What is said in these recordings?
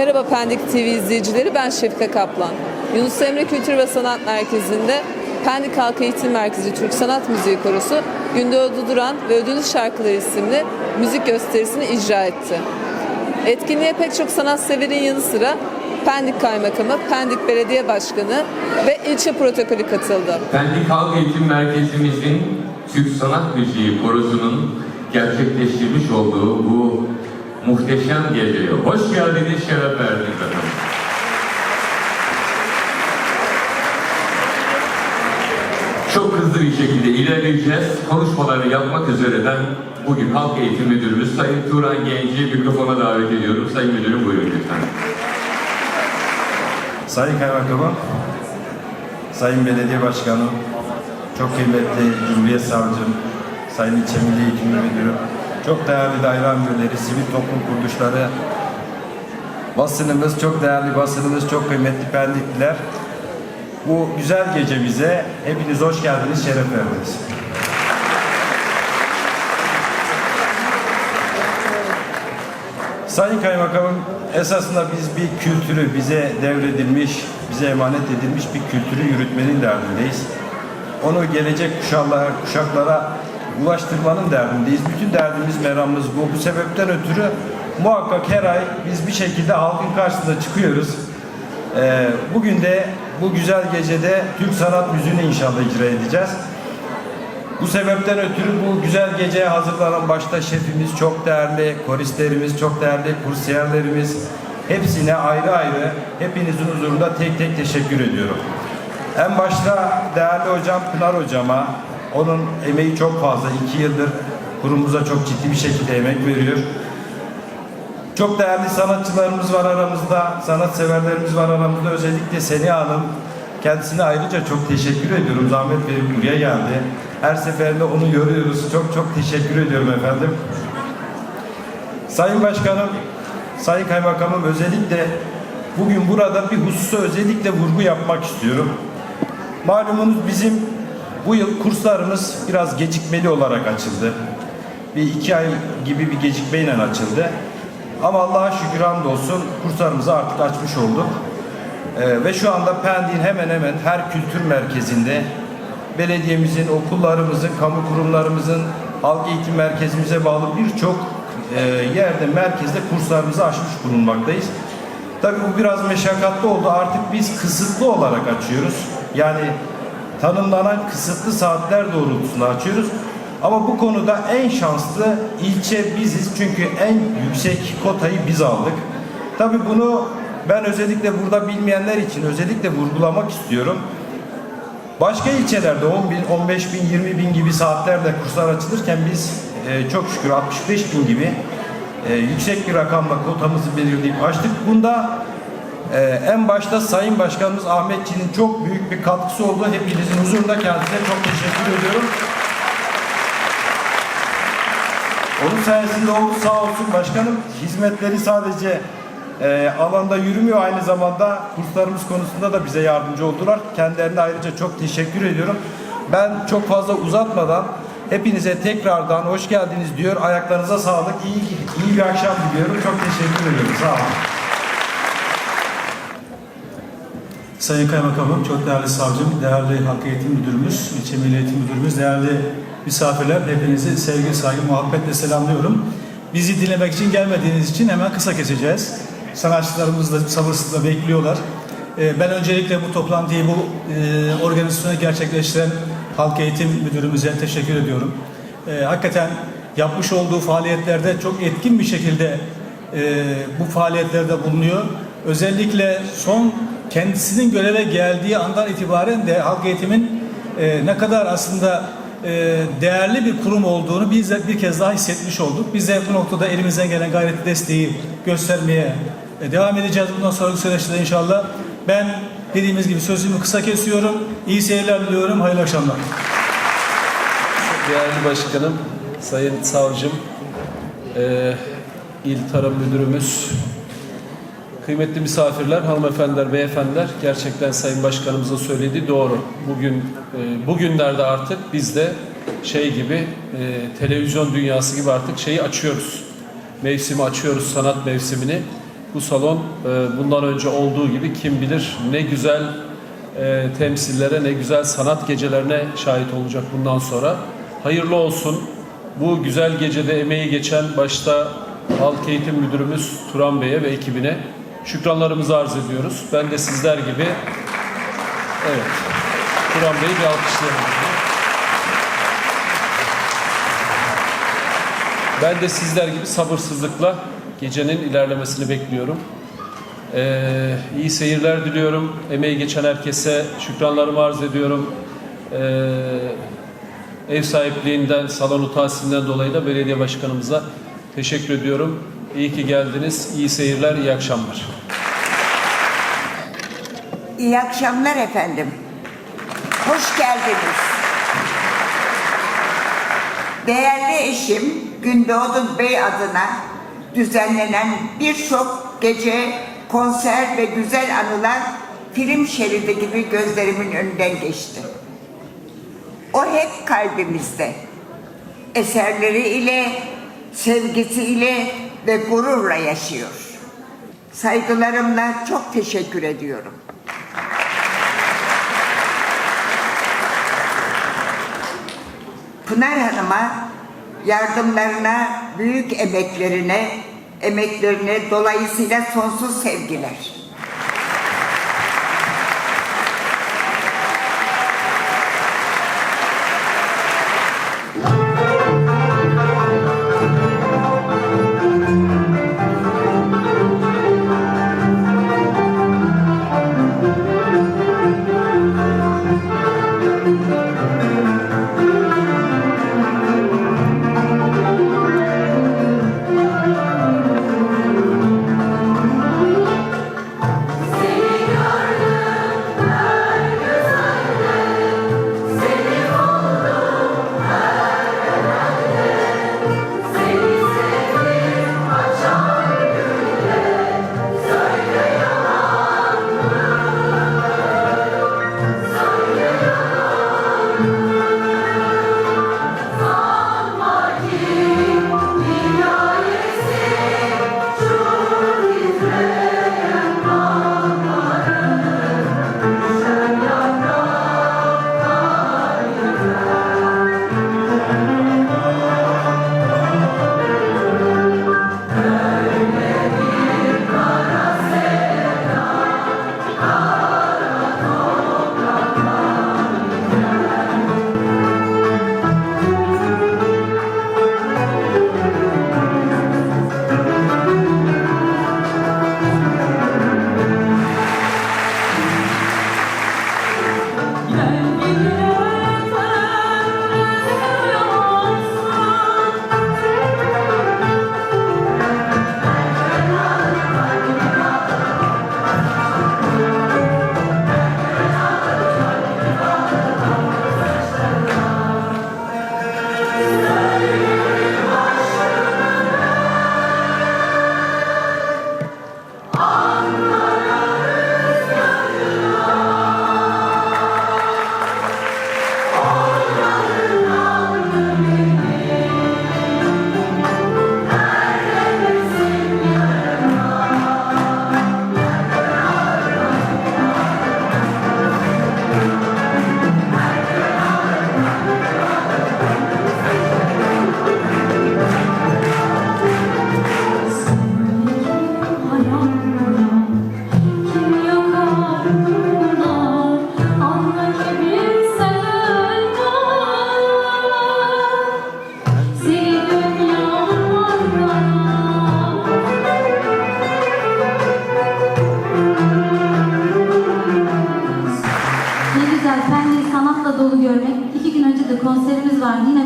Merhaba Pendik TV izleyicileri, ben Şefika Kaplan. Yunus Emre Kültür ve Sanat Merkezi'nde Pendik Halk Eğitim Merkezi Türk Sanat Müziği Korosu Gündoğdu Duran ve Ödüllü Şarkılar isimli müzik gösterisini icra etti. Etkinliğe pek çok sanatseverin yanı sıra Pendik Kaymakamı, Pendik Belediye Başkanı ve ilçe protokolü katıldı. Pendik Halk Eğitim Merkezimizin Türk Sanat Müziği Korosu'nun gerçekleştirmiş olduğu bu muhteşem geceye hoş geldiniz, şeref verdiniz efendim. Çok hızlı bir şekilde ilerleyeceğiz. Konuşmaları yapmak üzere ben bugün Halk Eğitim Müdürümüz Sayın Turan Genci mikrofona davet ediyorum. Sayın Müdürüm buyurun lütfen. Sayın Kaymakamım, Sayın Belediye Başkanım, çok kıymetli Cumhuriyet Savcım, Sayın İlçe Milli Eğitim Müdürüm, çok değerli daire amirleri, sivil toplum kuruluşları, basınımız, çok değerli basınımız, çok kıymetli pendikliler. Bu güzel gecemize hepiniz hoş geldiniz, şeref verdiniz. Sayın Kaymakamım, esasında biz bir kültürü bize devredilmiş, bize emanet edilmiş bir kültürü yürütmenin derdindeyiz. Onu gelecek kuşaklara, kuşaklara ulaştırmanın derdindeyiz. Bütün derdimiz, meramımız bu. Bu sebepten ötürü muhakkak her ay biz bir şekilde halkın karşısına çıkıyoruz. Ee, bugün de bu güzel gecede Türk sanat müziğini inşallah icra edeceğiz. Bu sebepten ötürü bu güzel geceye hazırlanan başta şefimiz çok değerli, koristlerimiz çok değerli, kursiyerlerimiz hepsine ayrı ayrı hepinizin huzurunda tek tek teşekkür ediyorum. En başta değerli hocam Pınar hocama onun emeği çok fazla. iki yıldır kurumumuza çok ciddi bir şekilde emek veriyor. Çok değerli sanatçılarımız var aramızda, sanatseverlerimiz var aramızda. Özellikle Seniha Hanım. Kendisine ayrıca çok teşekkür ediyorum. Zahmet verip buraya geldi. Her seferinde onu görüyoruz. Çok çok teşekkür ediyorum efendim. Sayın Başkanım, Sayın Kaymakamım özellikle bugün burada bir hususa özellikle vurgu yapmak istiyorum. Malumunuz bizim bu yıl kurslarımız biraz gecikmeli olarak açıldı. Bir iki ay gibi bir gecikmeyle açıldı. Ama Allah'a şükür hamdolsun kurslarımızı artık açmış olduk. Ee, ve şu anda Pendik'in hemen hemen her kültür merkezinde belediyemizin, okullarımızın, kamu kurumlarımızın, halk eğitim merkezimize bağlı birçok e, yerde, merkezde kurslarımızı açmış bulunmaktayız. Tabii bu biraz meşakkatli oldu. Artık biz kısıtlı olarak açıyoruz. Yani tanımlanan kısıtlı saatler doğrultusunda açıyoruz. Ama bu konuda en şanslı ilçe biziz. Çünkü en yüksek kotayı biz aldık. Tabii bunu ben özellikle burada bilmeyenler için özellikle vurgulamak istiyorum. Başka ilçelerde 10 bin, 15 bin, 20 bin gibi saatlerde kurslar açılırken biz e, çok şükür 65 bin gibi e, yüksek bir rakamla kotamızı belirleyip açtık. Bunda e, en başta Sayın Başkanımız Ahmetçi'nin çok büyük bir katkısı oldu. Hepinizin huzurunda kendisine çok teşekkür ediyorum. Onun sayesinde oldu sağ olsun başkanım. Hizmetleri sadece e, alanda yürümüyor aynı zamanda kurslarımız konusunda da bize yardımcı oldular. Kendilerine ayrıca çok teşekkür ediyorum. Ben çok fazla uzatmadan hepinize tekrardan hoş geldiniz diyor. Ayaklarınıza sağlık. İyi, iyi bir akşam diliyorum. Çok teşekkür ediyorum. Sağ olun. Sayın Kaymakamım, çok değerli savcım, değerli Halk Eğitim Müdürümüz, İlçe Milli Eğitim Müdürümüz, değerli misafirler, hepinizi sevgi, saygı, muhabbetle selamlıyorum. Bizi dinlemek için gelmediğiniz için hemen kısa keseceğiz. Sanatçılarımız da sabırsızlıkla bekliyorlar. Ee, Ben öncelikle bu toplantıyı, bu e, organizasyonu gerçekleştiren Halk Eğitim Müdürümüze teşekkür ediyorum. Ee, Hakikaten yapmış olduğu faaliyetlerde çok etkin bir şekilde e, bu faaliyetlerde bulunuyor. Özellikle son kendisinin göreve geldiği andan itibaren de halk eğitimin e, ne kadar aslında e, değerli bir kurum olduğunu biz de bir kez daha hissetmiş olduk. Biz de bu noktada elimizden gelen gayreti desteği göstermeye e, devam edeceğiz bundan sonraki süreçte inşallah. Ben dediğimiz gibi sözümü kısa kesiyorum. İyi seyirler diliyorum. Hayırlı akşamlar. Değerli Başkanım, Sayın Savcım, eee İl Tarım Müdürümüz, kıymetli misafirler, hanımefendiler, beyefendiler, gerçekten Sayın Başkanımızın söylediği doğru. Bugün, eee, bugünlerde artık biz de şey gibi, eee, televizyon dünyası gibi artık şeyi açıyoruz. Mevsimi açıyoruz, sanat mevsimini. bu salon e, bundan önce olduğu gibi kim bilir ne güzel e, temsillere, ne güzel sanat gecelerine şahit olacak bundan sonra. Hayırlı olsun. Bu güzel gecede emeği geçen başta Halk Eğitim Müdürümüz Turan Bey'e ve ekibine şükranlarımızı arz ediyoruz. Ben de sizler gibi evet Turan Bey'i bir alkışlayalım. Ben de sizler gibi sabırsızlıkla gecenin ilerlemesini bekliyorum. Ee, iyi seyirler diliyorum. Emeği geçen herkese şükranlarımı arz ediyorum. Ee, ev sahipliğinden, salon tahsilinden dolayı da belediye başkanımıza teşekkür ediyorum. İyi ki geldiniz. İyi seyirler, iyi akşamlar. İyi akşamlar efendim. Hoş geldiniz. Değerli eşim Gündoğdu Bey adına düzenlenen birçok gece, konser ve güzel anılar film şeridi gibi gözlerimin önünden geçti. O hep kalbimizde. Eserleri ile, sevgisiyle ve gururla yaşıyor. Saygılarımla çok teşekkür ediyorum. Pınar Hanım'a yardımlarına, büyük emeklerine, emeklerine dolayısıyla sonsuz sevgiler.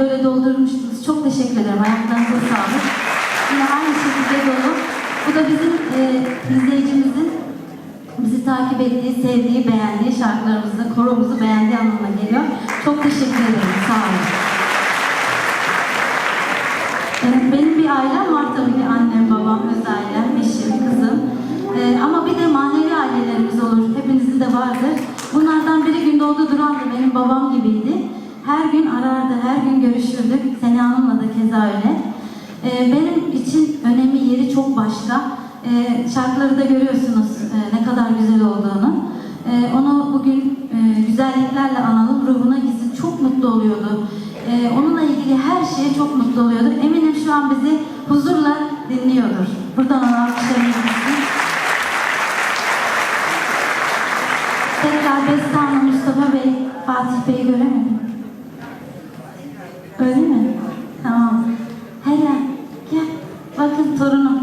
Böyle doldurmuştunuz. Çok teşekkür ederim. Ayaklarınıza sağlık. Yine aynı şekilde dolu. Bu da bizim e, izleyicimizin bizi takip ettiği, sevdiği, beğendiği şarkılarımızı, koromuzu beğendiği anlamına geliyor. Çok teşekkür ederim. Sağ olun. Evet, benim bir ailem var tabii ki annem, babam, öz ailem, eşim, kızım. Ee, ama bir de manevi ailelerimiz olur. Hepinizin de vardır. Bunlardan biri Gündoğdu Duran da benim babam gibiydi. Her gün arardı, her gün görüşürdük. Seni Hanım'la da keza öyle. Ee, benim için önemi, yeri çok başka. E, şarkıları da görüyorsunuz e, ne kadar güzel olduğunu. E, onu bugün e, güzelliklerle analım. Ruhuna gizli çok mutlu oluyordu. E, onunla ilgili her şeye çok mutlu oluyordu. Eminim şu an bizi huzurla dinliyordur. Buradan ona alkışlarımızı. Tekrar Beste Hanım, Mustafa Bey, Fatih Bey'i göremedim. zaten torunum